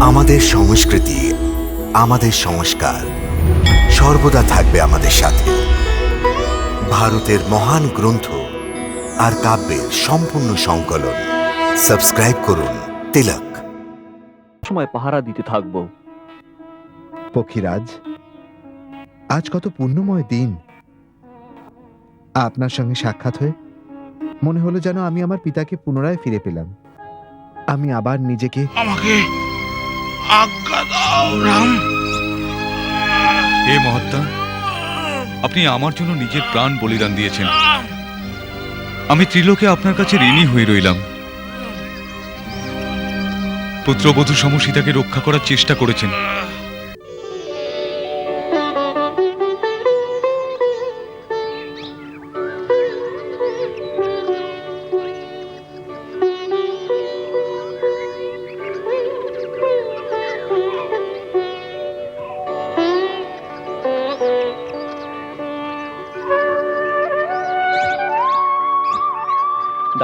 আমাদের সংস্কৃতি আমাদের সংস্কার সর্বদা থাকবে আমাদের সাথে। ভারতের মহান গ্রন্থ আর কাব্যের সম্পূর্ণ সংকলন। সাবস্ক্রাইব করুন তিলক। সময় পাহারা দিতে থাকব। পক্ষীরাজ আজ কত পুণ্যময় দিন। আপনার সঙ্গে সাক্ষাৎ হয়ে মনে হলো যেন আমি আমার পিতাকে পুনরায় ফিরে পেলাম। আমি আবার নিজেকে আমাকে হে মহাত্মা আপনি আমার জন্য নিজের প্রাণ বলিদান দিয়েছেন। আমি ত্রিলোকে আপনার কাছে ঋণী হয়ে রইলাম। পুত্রবধূ সমসীতাকে রক্ষা করার চেষ্টা করেছেন।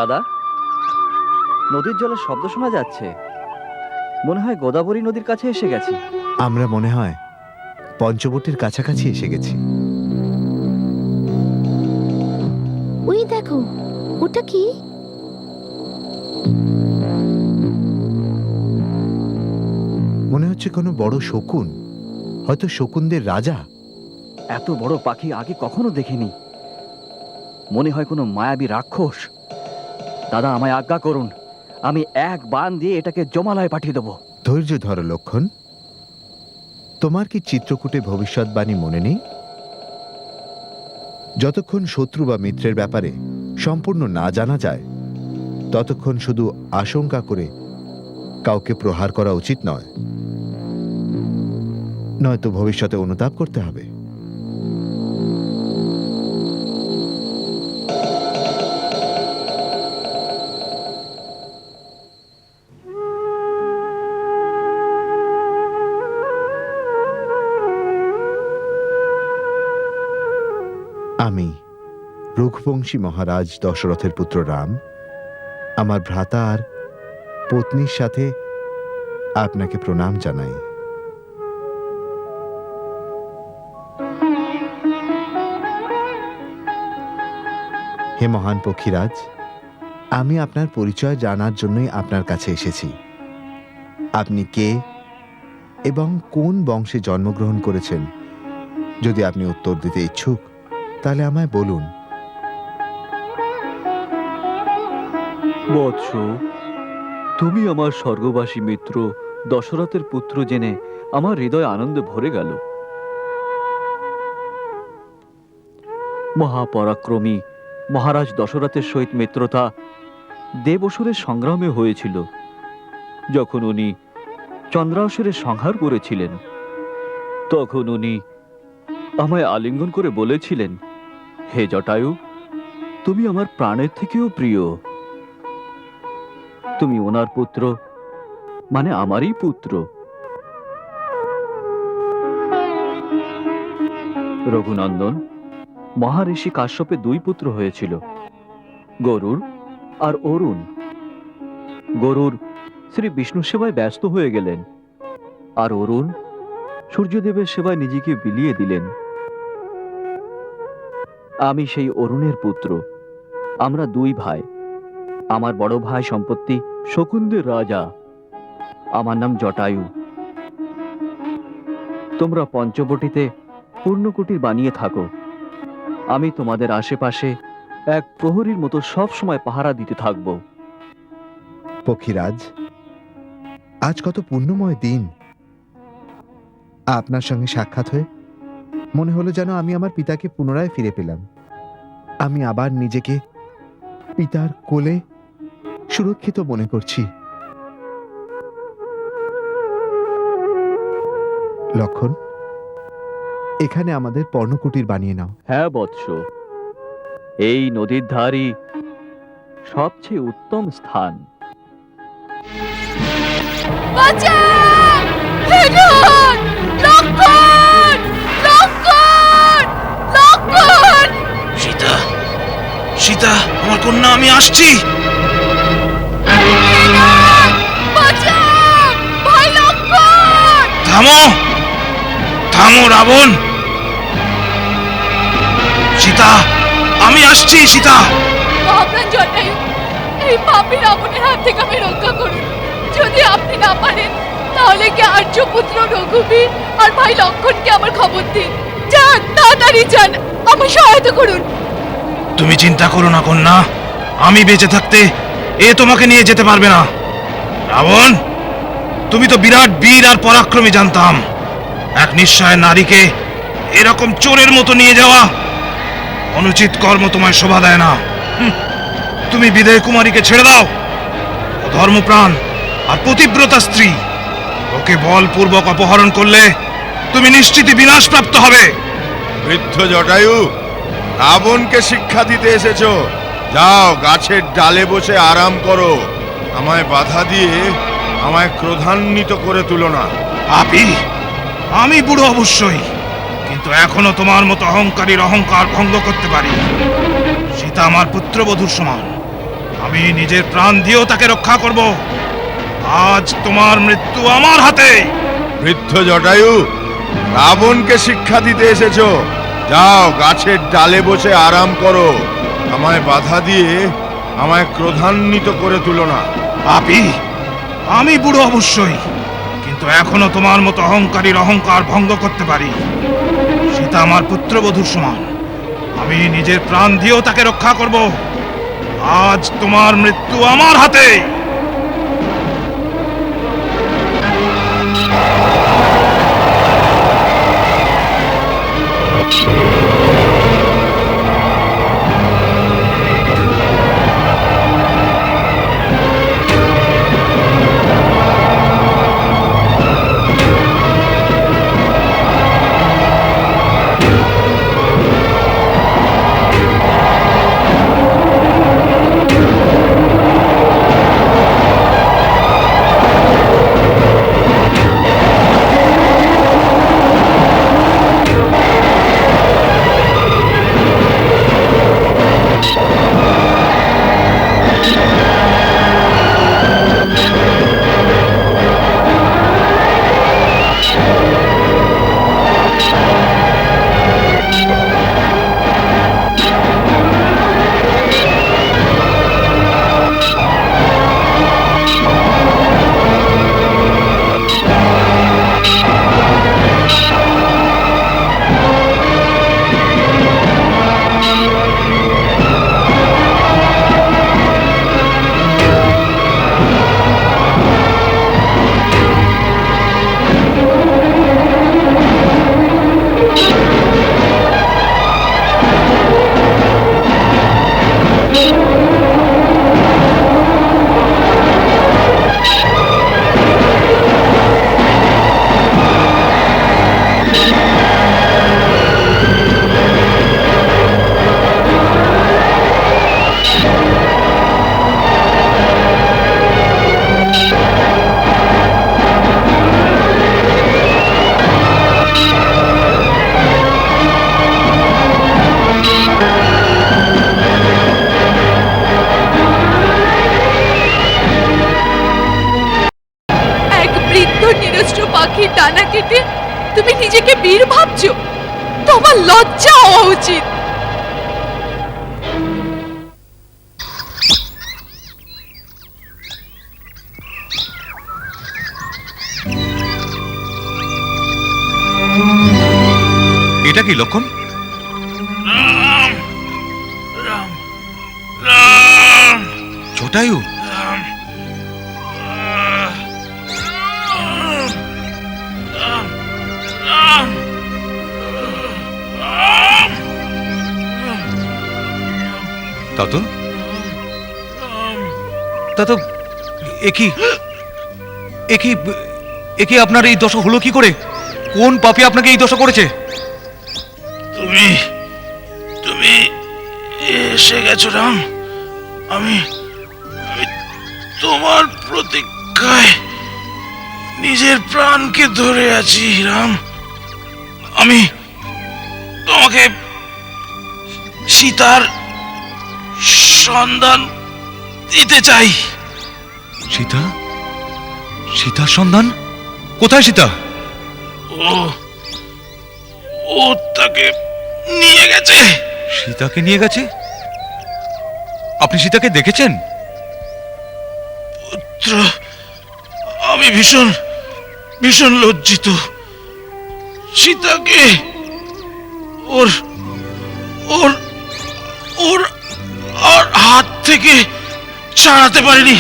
দাদা। নদীর জলের শব্দ শোনা যাচ্ছে। মনে হয় গোদাবরী নদীর কাছে এসে গেছি। আমরা মনে হয় পঞ্চবটির কাছাকাছি এসে গেছি। ওই দেখো ওটা কি? মনে হচ্ছে কোনো বড় শকুন। হয়তো শকুনদের রাজা। এত বড় পাখি আগে কখনো দেখিনি। মনে হয় কোনো মায়াবী রাক্ষস। দাদা, আমায় আজ্ঞা করুন, আমি এক বান দিয়ে এটাকে জমালয়ে পাঠিয়ে দেবো। ধৈর্য ধরো, লক্ষণ। তোমার কি চিত্রকূটে ভবিষ্যৎবাণী মনে নেই? যতক্ষণ শত্রু বা মিত্রের ব্যাপারে সম্পূর্ণ না জানা যায়, ততক্ষণ শুধু আশঙ্কা করে কাউকে প্রহার করা উচিত নয়। নয়তো ভবিষ্যতে অনুতাপ করতে হবে। রঘুবংশী মহারাজ দশরথের পুত্র রাম, আমার ভ্রাতা আর পত্নীর সাথে আপনাকে প্রণাম জানাই। হে মহান পক্ষীরাজ, আমি আপনার পরিচয় জানার জন্যই আপনার কাছে এসেছি। আপনি কে এবং কোন বংশে জন্মগ্রহণ করেছেন, যদি আপনি উত্তর দিতে ইচ্ছুক, তাহলে আমায় বলুন। বৎস, তুমি আমার স্বর্গবাসী মিত্র, দশরথের পুত্র জেনে আমার হৃদয় আনন্দে ভরে গেল। মহাপরাক্রমী মহারাজ দশরথের সহিত মিত্রতা দেবসুরের সংগ্রামে হয়েছিল। যখন উনি চন্দ্রাসুরের সংহার করেছিলেন, তখন উনি আমায় আলিঙ্গন করে বলেছিলেন, হে জটায়ু, তুমি আমার প্রাণের থেকেও প্রিয়। তুমি ওনার পুত্র? মানে আমারই পুত্র? রঘুনন্দন মহারিষি কাশ্যপের দুই পুত্র হয়েছিল, গরুর আর অরুণ। গরুর শ্রী বিষ্ণু সেবায় ব্যস্ত হয়ে গেলেন, আর অরুণ সূর্যদেবের সেবায় নিজেকে বিলিয়ে দিলেন। আমি সেই অরুণের পুত্র, আমরা দুই ভাই। আমার বড় ভাই সম্পত্তি শকুনদের রাজা। আমার নাম জটায়ু। তোমরা পঞ্চবটিতে পূর্ণকুটির বানিয়ে থাকো। আমি তোমাদের আশেপাশে এক প্রহরীর মতো সব সময় পাহারা দিতে থাকব। পক্ষীরাজ, আজ কত পুণ্যময় দিন। আপনার সঙ্গে সাক্ষাৎ হয়ে মনে হলো যেন আমি আমার পিতাকে পুনরায় ফিরে পেলাম। আমি আবার নিজেকে পিতার কোলে সুরক্ষিত মনে করছি। লক্ষণ এখানে আমাদের পর্ণকুটির বানিয়ে নাও। হ্যাঁ বৎস। এই নদীর ধারই সবচেয়ে উত্তম স্থান। সীতা সীতা আমার কন্যা আমি আসছি! থামো। থামো রাবণ। সীতা আমি আসছি সীতা। মহাপ্রাণ জটায়ু এই পাপী রাবণের হাত থেকে আমি রক্ষা করুন। যদি আপনি না পারেন তাহলে কি আর্যপুত্র রঘুবীর আর ভাই লক্ষণকে আমার খবর দিন? যান তাড়াতাড়ি যান আমার সহায়তা করুন। তুমি চিন্তা করো না কন্যা। আমি বেঁচে থাকতে এ তোমাকে নিয়ে যেতে পারবে না। রাবণ তুমি তো বিরাট বীর আর পরাক্রমী জানতাম। এক নিঃসহায় নারীকে এরকম চোরের মতো নিয়ে যাওয়া অনুচিত কর্ম তোমায় শোভা দেয় না। তুমি বিদেয় কুমারীকে ছেড়ে দাও। ধর্মপ্রাণ আর পতিব্রতা স্ত্রী। ওকে বলপূর্বক অপহরণ করলে তুমি নিশ্চিতই বিনাশপ্রাপ্ত হবে। বৃদ্ধ জটায়ু, রাবণকে শিক্ষা দিতে এসেছ। যাও, গাছের ডালে বসে আরাম করো। আমায় বাধা দিয়ে আমায় ক্রোধান্বিত করে তুলো না। পাপি। আমি বুড়ো অবশ্যই কিন্তু এখনও তোমার মতো অহংকারীর অহংকার ভঙ্গ করতে পারি সীতা আমার পুত্রবধূর সমান। আমি নিজের প্রাণ দিয়েও তাকে রক্ষা করব। আজ তোমার মৃত্যু আমার হাতে। বৃদ্ধ জটায়ু রাবণকে শিক্ষা দিতে এসেছ। যাও গাছের ডালে বসে আরাম করো। আমায় বাধা দিয়ে আমায় ক্রোধান্বিত করে তুলো না। পাপি। আমি বুড়ো অবশ্যই, কিন্তু এখনও তোমার মতো অহংকারীর অহংকার ভঙ্গ করতে পারি। সীতা আমার পুত্রবধূর সমান। আমি নিজের প্রাণ দিয়েও তাকে রক্ষা করব। আজ তোমার মৃত্যু আমার হাতে। এক উচিত। এটা কি লক্ষণ? রাম তা তো তা তো একই একই একই আপনার এই দশা হলো কি করে? কোন পাপি আপনাকে এই দশা করেছে? তুমি তুমি এসে গেছো রাম। আমি তোমার প্রতীক্ষায় নিজের প্রাণকে ধরে আছি রাম। আমি তোমাকে সীতার সন্ধান দিতে চাই। সীতা? সীতার সন্ধান কোথায় সীতা? ও ও তাকে নিয়ে গেছে। সীতাকে নিয়ে গেছে? আপনি সীতাকে দেখেছেন? পুত্র আমি ভীষণ ভীষণ লজ্জিত। সীতাকে ওর ওর ওর আর হাত থেকে ছাড়াতে পারিনি।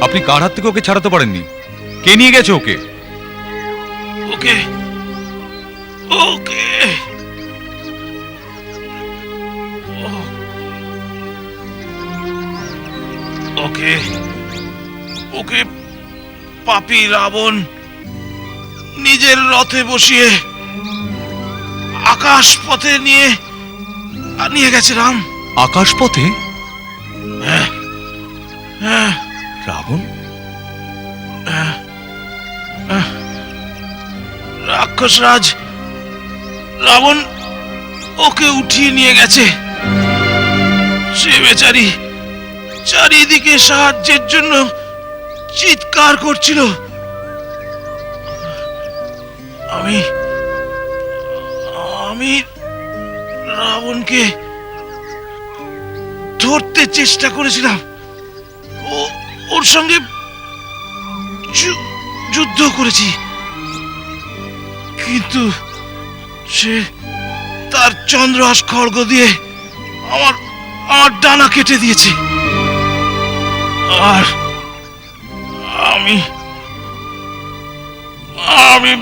আপনি কার হাত থেকে ওকে ছাড়াতে পারেননি? কে নিয়ে গেছে ওকে? ওকে ওকে। ওকে ওকে পাপি রাবণ নিজের রথে বসিয়ে আকাশ পথে নিয়ে নিয়ে গেছে রাম। আকাশপথে? হ্যাঁ রাবণ? রাক্ষসরাজ, রাবণ ওকে উঠিয়ে নিয়ে গেছে। সে বেচারি চারিদিকে সাহায্যের জন্য চিৎকার করছিল। আমি আমি রাবণকে ধরতে চেষ্টা করেছিলাম। ও, ওর সঙ্গে যুদ্ধ করেছি। কিন্তু সে তার চন্দ্রহাস খড়গ দিয়ে আমার আমার ডানা কেটে দিয়েছে। আর আমি আমি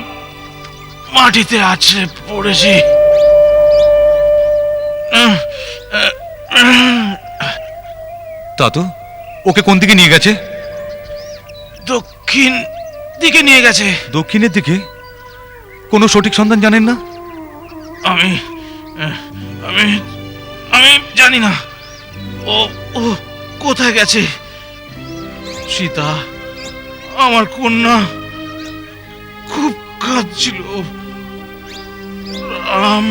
মাটিতে আছড়ে পড়েছি। তা তো ওকে কোন দিকে নিয়ে গেছে? দক্ষিণ দিকে নিয়ে গেছে। দক্ষিণের দিকে? কোনো সঠিক সন্ধান জানেন না? আমি আমি আমি জানি না। ও ও কোথায় গেছে? সীতা আমার কন্যা। খুব কাঁদছিল। রাম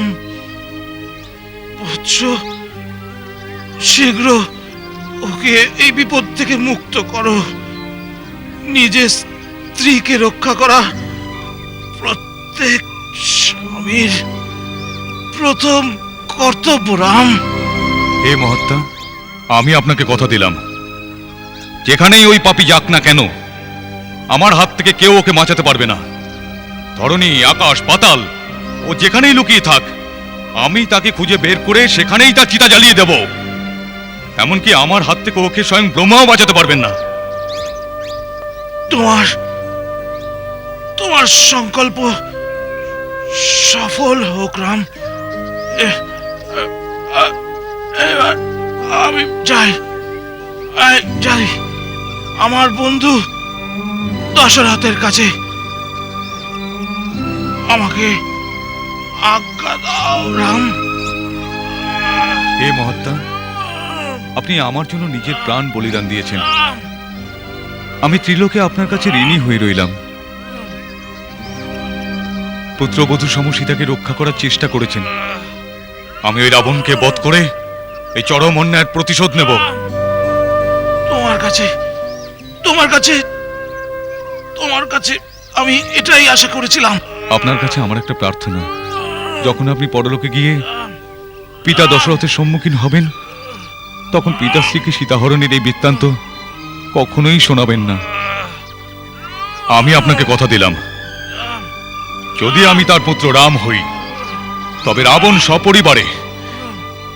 বৎস শীঘ্র ওকে এই বিপদ থেকে মুক্ত করো। নিজের স্ত্রীকে রক্ষা করা প্রত্যেক স্বামীর প্রথম কর্তব্য, রাম। হে মহাত্মা আমি আপনাকে কথা দিলাম। যেখানেই ওই পাপি যাক না কেন, আমার হাত থেকে কেউ ওকে বাঁচাতে পারবে না। ধরণী, আকাশ, পাতাল, ও যেখানেই লুকিয়ে থাক, আমি তাকে খুঁজে বের করে সেখানেই তার চিতা জ্বালিয়ে দেব। এমনকি আমার হাত থেকে ওকে স্বয়ং ব্রহ্মাও বাঁচাতে পারবেন না। তোমার তোমার সংকল্প সফল হোক রাম। এবার আমি যাই যাই। আমার বন্ধু দশরথের কাছে আমাকে আজ্ঞা দাও রাম। হে মহাত্মা আপনি আমার জন্য নিজের প্রাণ বলিদান দিয়েছেন। আমি ত্রিলোকে আপনার কাছে ঋণী হয়ে রইলাম। পুত্রবধূ সমসীতাকে রক্ষা করার চেষ্টা করেছেন। আমি ওই রাবণকে বধ করে এই চরম অন্যায়ের প্রতিশোধ নেব। তোমার কাছে তোমার কাছে তোমার কাছে আমি এটাই আশা করেছিলাম। আপনার কাছে আমার একটা প্রার্থনা। যখন আপনি পরলোকে গিয়ে পিতা দশরথের সম্মুখীন হবেন তখন পিতাশ্রীকে সীতাহরণের এই বৃত্তান্ত কখনোই শোনাবেন না। আমি আপনাকে কথা দিলাম। যদি আমি তার পুত্র রাম হই, তবে রাবণ সপরিবারে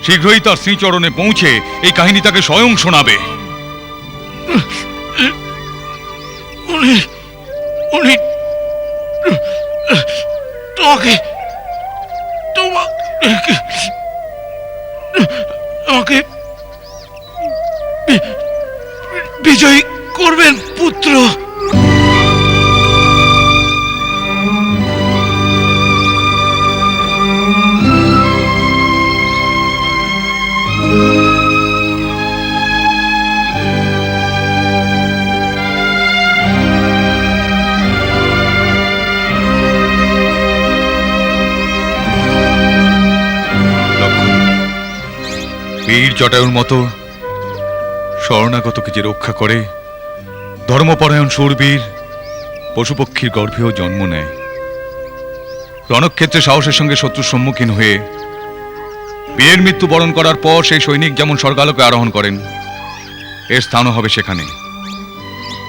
শীঘ্রই তার শ্রীচরণে পৌঁছে এই কাহিনী তাকে স্বয়ং শোনাবে। উনি উনি তোমাকে বিজয়ী করবেন পুত্র। জটায়ুর মতো শরণাগতকে যে রক্ষা করে, ধর্মপরায়ণ সুরবীর পশুপক্ষীর গর্ভেও জন্ম নেয়। রণক্ষেত্রে সাহসের সঙ্গে শত্রুর সম্মুখীন হয়ে বীরের মৃত্যু বরণ করার পর সেই সৈনিক যেমন স্বর্গালোকে আরোহণ করেন, এর স্থানও হবে সেখানে।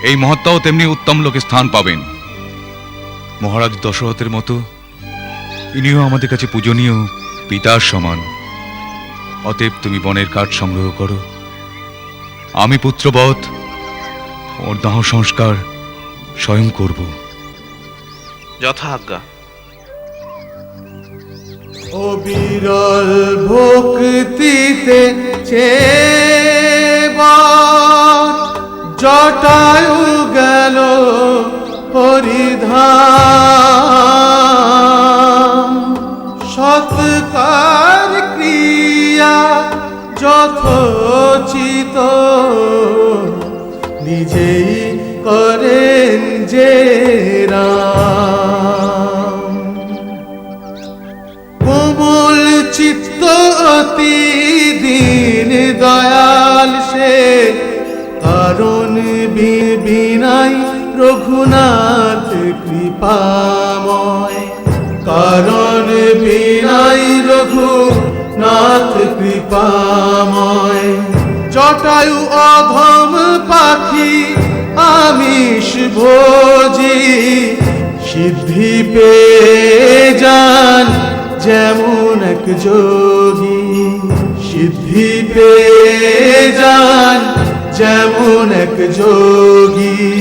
এই মহত্তাও তেমনি উত্তম লোকে স্থান পাবেন। মহারাজ দশরথের মতো ইনিও আমাদের কাছে পূজনীয়, পিতার সমান। অতএব তুমি বনের কাঠ সংগ্রহ করো। আমি পুত্রবধ ওর দাহ সংস্কার স্বয়ং করব। যথা আজ্ঞা ও বিরল ভক্তিতে জটায়ু গেল হরিধাম। সৎকার ক্রিয়া যথোচিত। নিজেই করেন যে কোমল চিত্ত অতি দিন দয়াল সে। কারণ বিনাই রঘুনাথ কৃপাময়। কারণ কৃপাময় জটায়ু অধম পাখি, আমিষ ভোজি। সিদ্ধি পেয়ে যান যেমন এক যোগী। সিদ্ধি পেয়ে যান যেমন এক যোগী।